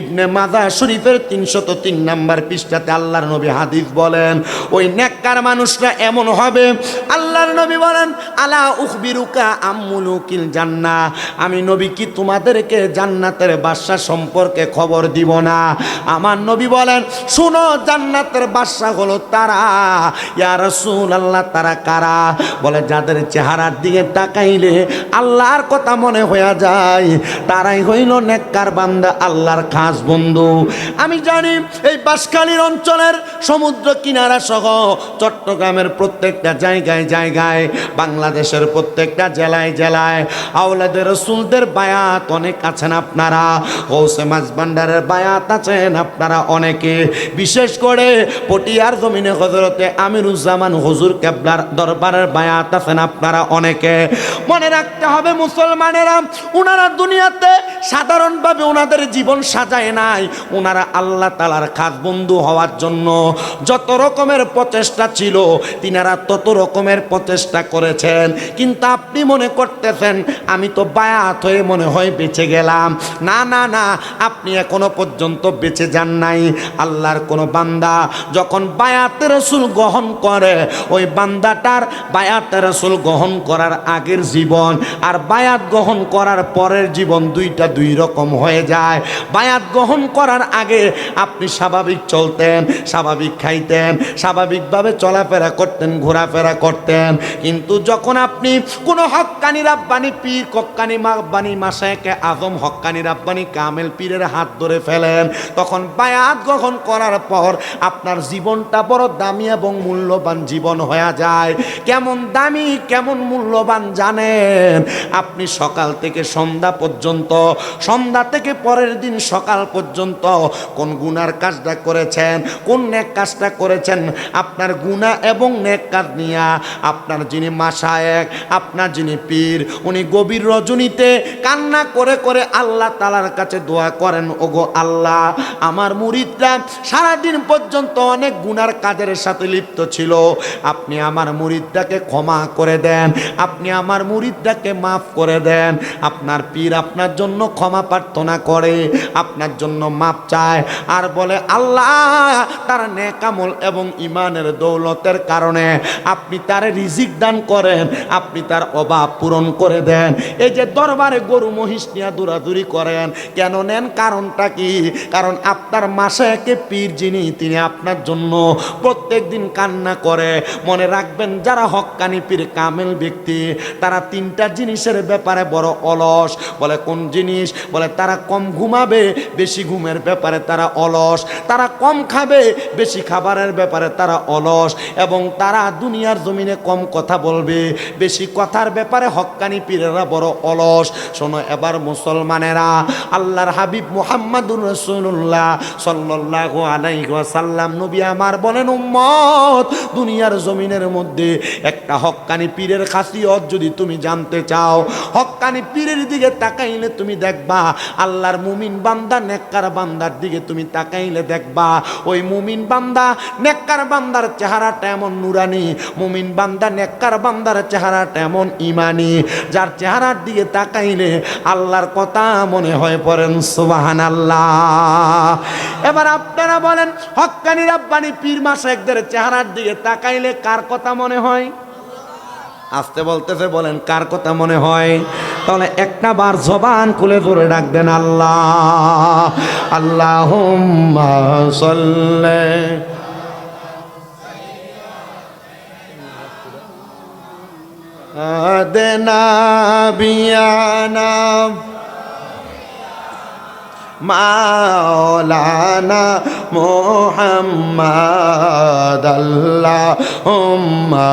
ইবনে মাজা শরীফের তিনশত তিন নাম্বার পৃষ্ঠাতে আল্লাহর নবী হাদিস বলেন, ওই নেককার মানুষরা এমন হবে। আল্লাহর নবী বলেন, আলা উখবিরুকা আম্মুলুকিল জান্না। আমি নবী কি তোমাদেরকে জান্নাতের বাদশা সম্পর্কে খবর দিব না? আমার নবী বলেন, শুনো, জান্নাতের বাদশা হলো তারা। ইয়া রাসূল আল্লাহ তারা কারা? বলে, যাদের চেহারার দিকে তাকাইলে আল্লাহর কথা মনে হয়ে যায়। তারাই হইল নেককার বান্দা আল্লাহর খাস বন্ধু। আমি জানি এই বাসখালীর অঞ্চলের সমুদ্র কিনারা সহ চট্টগ্রামের প্রত্যেকটা জায়গায় জায়গায়, বাংলাদেশের প্রত্যেকটা জেলায় জেলায় আওলাদের রসুলদের বায়াত অনেক আছেন আপনারা। হৌসে মাছ ভান্ডারের বায়াত আছেন আপনারা অনেকে। বিশেষ করে পটিয়ার জমিনে হজরতে আমিরুজ্জামান হুজুর কেবলার দরবারের বায়াত আছেন আপনারা অনেকে। মনে রাখতে হবে মুসলমানেরা ওনারা দুনিয়াতে সাধারণভাবে ওনাদের জীবন সাজায় নাই। ওনারা আল্লাহ তালার বন্ধু হওয়ার জন্য যত রকমের প্রচেষ্টা ছিল, তিনারা তত রকমের প্রচেষ্টা করেছেন। কিন্তু আপনি মনে করতেছেন, আমি তো বায়াত হয়ে মনে হয় বেঁচে গেলাম। না না না, আপনি এখনও পর্যন্ত বেঁচে যান নাই। আল্লাহর কোনো বান্দা যখন বায়াতের রসুল গ্রহণ করে, ওই বান্দাটার বায়াতের রসুল গ্রহণ করার আগের জীবন, আর বায়াত গ্রহণ করার পরের জীবন দুইটা দুই রকম হয়ে যায়। বায়াত গ্রহণ করার আগে আপনি স্বাভাবিক চলতেন, স্বাভাবিক খাইতেন, স্বাভাবিকভাবে চলাফেরা করতেন, ঘোরাফেরা করতেন। কিন্তু যখন আপনি কোনো হক্কানি রাব্বানি পীর, কক্কানি মাব্বানি মাসায়কে আজম, হক্কানি রাব্বানি কামেল পীরের হাত ধরে ফেলেন, তখন বায়াত গ্রহণ করার পর আপনার জীবনটা বড় দামি এবং মূল্যবান জীবন হয়ে যায়। কেমন দামি, কেমন মূল্যবান জানেন? আপনি সকাল থেকে সন্ধ্যা পর্যন্ত, সন্ধ্যা থেকে পরের দিন সকাল পর্যন্ত কোন গুনার কাজটা করেছেন, কোন নেক কাজটা করেছেন, আপনার গুণা এবং নেক কাজ নিয়া আপনার যিনি মাসায়েক আপনার যিনি পীর, উনি গভীর রজনীতে কান্না করে করে আল্লাহ তালার কাছে দোয়া করেন, ওগো আল্লাহ, আমার মুরিদরা সারাদিন পর্যন্ত অনেক গুনার কাজের সাথে লিপ্ত ছিল, আপনি আমার মুরিদটাকে ক্ষমা করে দেন, আপনি আমার মুরিদটাকে মাফ করে দেন, আপনার পীর আপনার জন্য ক্ষমা প্রার্থনা করে আপনার জন্য মাপ চায় আর বলে, আল্লাহ, তার নেকামল এবং ইমানের দৌলতের কারণে আপনি তার রিজিক দান করেন, আপনি তার অভাব পূরণ করে দেন। এই যে দরবারে গরু মহিষ নিয়ে দৌড়াদৌড়ি করেন, কেন নেন কারণটা কি? কারণ আপনার মাসে একে পীর যিনি, তিনি আপনার জন্য প্রত্যেক দিন কান্না করে। মনে রাখবেন, যারা হক্কানি পীর, কামেল ব্যক্তি, তারা তিনটা জিনিসের ব্যাপারে বড় অলস। বলে, কোন জিনিস? বলে, তারা কম ঘুমাবে বেশি ঘুমের ব্যাপারে তারা অলস। তারা কম খাবে, বেশি খাবারের ব্যাপারে তারা অলস। এবং তারা দুনিয়ার জমিনে কম কথা বলবে, বেশি কথার ব্যাপারে হক্কানি পীরেরা বড় অলস। শোনো এবার মুসলমানেরা, আল্লাহর হাবিব মুহাম্মাদুর রসুল্লাহ সাল্লাহ আলাইসাল্লাম নবী আমার বলেন, উম্মত, দুনিয়ার জমিনের মধ্যে একটা হক্কানি পীরের খাসিয়ত যদি তুমি জানতে চাও হক্কানি পীরের দিকে তাকাইলে তুমি দেখবা, আল্লাহর মুমিন বান্দা নেককার বান্দার দিকে তুমি তাকাইলে দেখবা, ওই মুমিন বান্দা, নেককার বান্দার চেহারাটা এমন নুরানি, মুমিন বান্দা, নেককার বান্দার চেহারাটা এমন ইমানি, যার চেহারার দিকে তাকাইলে আল্লাহর কথা মনে হয় পড়েন সুবাহান আল্লাহ এবার আপনারা বলেন হক্কানি রাব্বানি পীর মাসেকদের চেহারার দিকে তাকাইলে কার কথা মনে হয়? আসতে বলতেছে, বলেন, কার কথা মনে হয়? তাহলে একটা বার জবান খুলে ধরে ডাকবেন, আল্লাহ আল্লাহ সল্লে আদনা বিয়ানা মাওলানা মোহাম্মদ আল্লাহুম্মা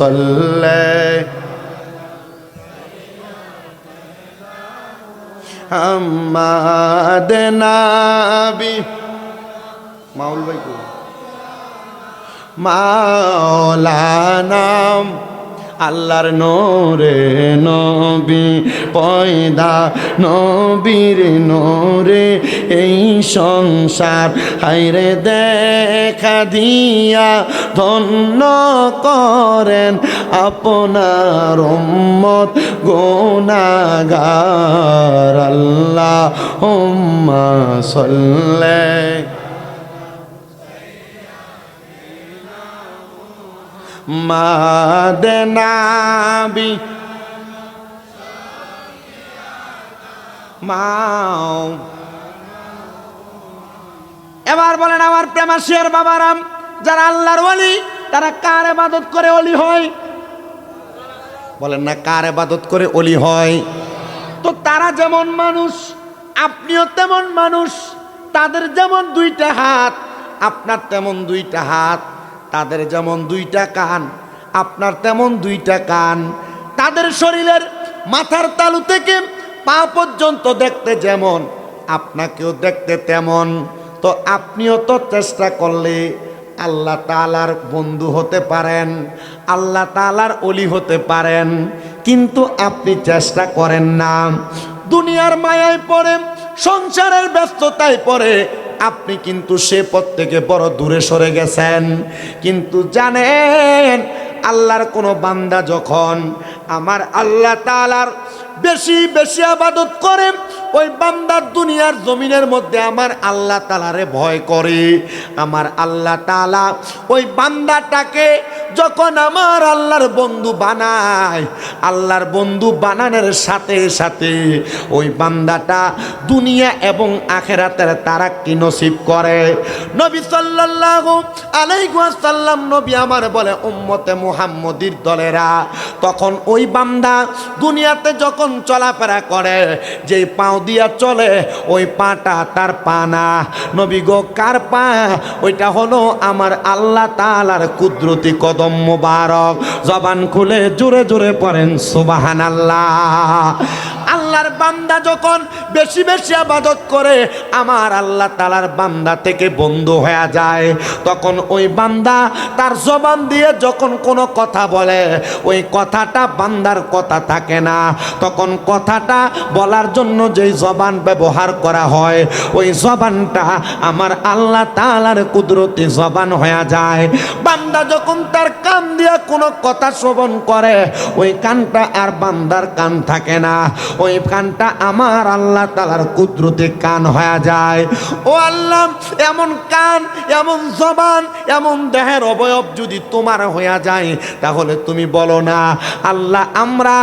সাল্লি হাম্মাদ নাবি। মাউল ভাই মাওলানা আল্লাহর নোরে নবী, পয়দা নবীর নোরে, এই সংসার হাইরে দেখা দিয়া ধন্য করেন আপনার উম্মত গোনাগার আল্লাহ হুম্মা সল্লে। মাদনাবি। মাও। এবার বলেন, আমার প্রেমাশিয়ার বাবারাম, যারা আল্লাহর ওলি, তারা কার এবাদত করে অলি হয়? বলেন না, কার এবাদত করে অলি হয়? তো তারা যেমন মানুষ, আপনিও তেমন মানুষ, তাদের যেমন দুইটা হাত, আপনার তেমন দুইটা হাত। তাদের যেমন দুইটা কান, আপনার তেমন দুইটা কান। তাদের শরীরের মাথার তালু থেকে পা পর্যন্ত দেখতে যেমন, আপনাকেও দেখতে তেমন। তো আপনিও তো চেষ্টা করলে আল্লাহ তালার বন্ধু হতে পারেন, আল্লাহ তালার অলি হতে পারেন, কিন্তু আপনি চেষ্টা করেন না। দুনিয়ার মায়ায় পড়ে, সংসারের ব্যস্ততায় পড়ে আপনি কিন্তু সে পথ থেকে বড় দূরে সরে গেছেন। কিন্তু জানেন, আল্লাহর কোনো বান্দা যখন আমার আল্লাহ তালার বেশি বেশি আবাদত করে, ওই বান্দার দুনিয়ার জমিনের মধ্যে আমার আল্লাহ তালারে ভয় করে। আমার আল্লাহ তালা ওই বান্দাটাকে যখন আমার আল্লাহর বন্ধু বানায়, আল্লাহর বন্ধু বানানোর সাথে সাথে ওই বান্দাটা দুনিয়া এবং আখেরাতের তারাক্কি নসিব করে। নবী সাল্লাল্লাহু আলাইহি ওয়াসাল্লাম নবী আমার বলে, উম্মতে মুহাম্মদির দলেরা, তখন ওই বান্দা দুনিয়াতে যখন চলাফেরা করে, যেই পাও দিয়া চলে, ওই পাটা তার পা না। নবী গো, কার পা? ওইটা হলো আমার আল্লাহ তাআলার কুদরতি কদম মুবারক। জবান খুলে জোরে জোরে পড়েন সুবহানাল্লাহ। আল্লাহর বান্দা যখন বেশি বেশি আবাদত করে, আমার আল্লাহ তালার বান্দা থেকে বন্ধু হয়ে যায়। তখন ওই বান্দা তার জবান দিয়ে যখন কোনো কথা বলে, ওই কথাটা বান্দার কথা থাকে না। তখন কথাটা বলার জন্য যেই জবান ব্যবহার করা হয়, ওই জবানটা আমার আল্লাহ তালার কুদরতি জবান হয়ে যায়। বান্দা যখন তার কান দিয়ে কোনো কথা শ্রবণ করে, ওই কানটা আর বান্দার কান থাকে না। ওই কানটা আমার আল্লাহ তালার কুদরতি কান হয়ে যায়। ও আল্লাহ, এমন কান, এমন জবান, এমন দেহের অবয়ব যদি তোমার হয়ে যায়, তাহলে তুমি বলো না, আল্লাহ, আমরা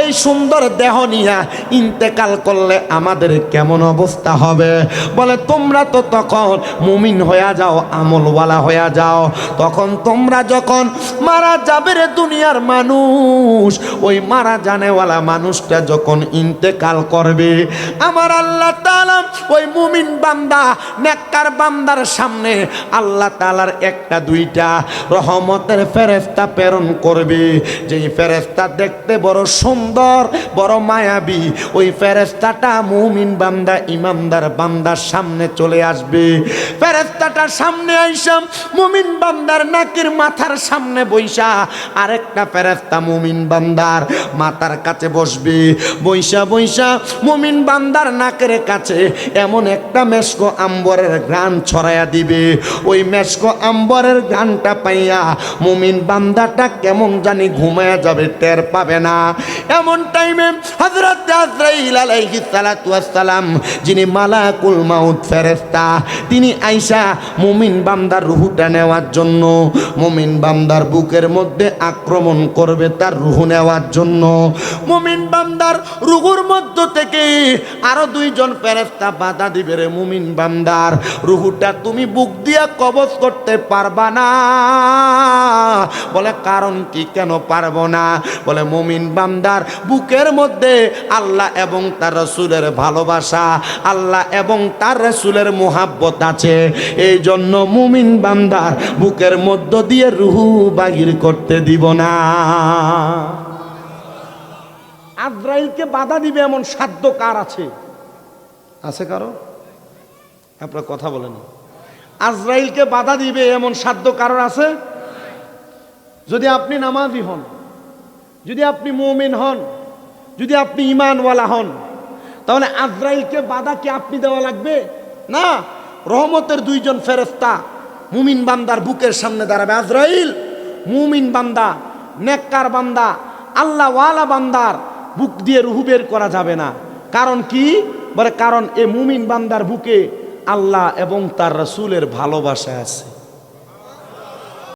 এই সুন্দর দেহ নিয়া ইন্তেকাল করলে আমাদের কেমন অবস্থা হবে? বলে, তোমরা তো তখন মুমিন হয়ে যাও, আমলওয়ালা হয়ে যাও। তখন তোমরা যখন মারা যাবে রে দুনিয়ার মানুষ, ওই মারা জানেওয়ালা মানুষটা যখন ইন্তেকাল করবে। আমার আল্লাহ তাআলা ওই মুমিন বান্দা, নেককার বান্দার সামনে আল্লাহ তালার একটা, দুইটা রহমতের ফেরেস্তা প্রেরণ করবে। যেই ফেরেস্তা দেখতে বড় সুন্দর, বড় মায়াবী, ওই ফেরেস্তাটা মুমিন বান্দা ইমামদার বান্দার সামনে চলে আসবে। ফেরেস্তাটা সামনে আইসাম মুমিন বান্দার নাকের মাথার সামনে বৈশা আরেকটা ফেরেস্তা মুমিন বান্দার মাথার কাছে বসবে। বৈশা বৈশা মুমিন বান্দার নাকের কাছে এমন একটা মেসকো আম্বরের ঘ্রাণ ছড়াইয়া দিবে। ওই মেসকো আম্বরের ঘ্রাণটা পাইয়া মুমিন বান্দাটা কেমন জানি ঘুমায়া যাবে, টের পাবে না। এমন টাইমে ওয়াস সালাম যিনি মালাকুল মাউত ফেরেশতা, তিনি আইসা মুমিন বান্দার রুহুটা নেওয়ার জন্য, মুমিন বান্দার বুকের মধ্যে আক্রমণ করবে তার রুহু নেওয়ার জন্য। মুমিন বান্দার রুহুর মধ্য থেকে আরও দুইজন ফেরেশতা বাধা দিবে রে মুমিন বান্দার। রুহুটা তুমি বুক দিয়া কবজ করতে পারবা না। বলে, কারণ কি কেন পারব না? বলে, মুমিন বান্দার বুকের মধ্যে আল্লাহ এবং তার রসুলের ভালোবাসা, আল্লাহ এবং তার রসুলের মোহাব্বত আছে। এই জন্য মুমিন বান্দার বুকের মধ্য দিয়ে রুহু বাগির করতে দিব না। আজরাইলকে বাধা দিবে এমন সাধ্য কার আছে? আছে কারও? আপনার কথা বলেন। আজরাইলকে বাধা দিবে এমন সাধ্য কারোর আছে? যদি আপনি নামাজি হন যদি আপনি মোমেন হন যদি আপনি ইমানওয়ালা হন তাহলে আজরাইলকে বাধা কি আপনি দেওয়া লাগবে? না রহমতের দুইজন ফেরেস্তা মুমিন বান্দার বুকের সামনে দাঁড়াবে। আজরাইল মুমিন বান্দা নেককার বান্দা আল্লাহ ওয়ালা বান্দার বুক দিয়ে রুহু বের করা যাবে না। কারণ কি? বলে, কারণ এ মুমিন বান্দার বুকে আল্লাহ এবং তার রসুলের ভালোবাসা আছে।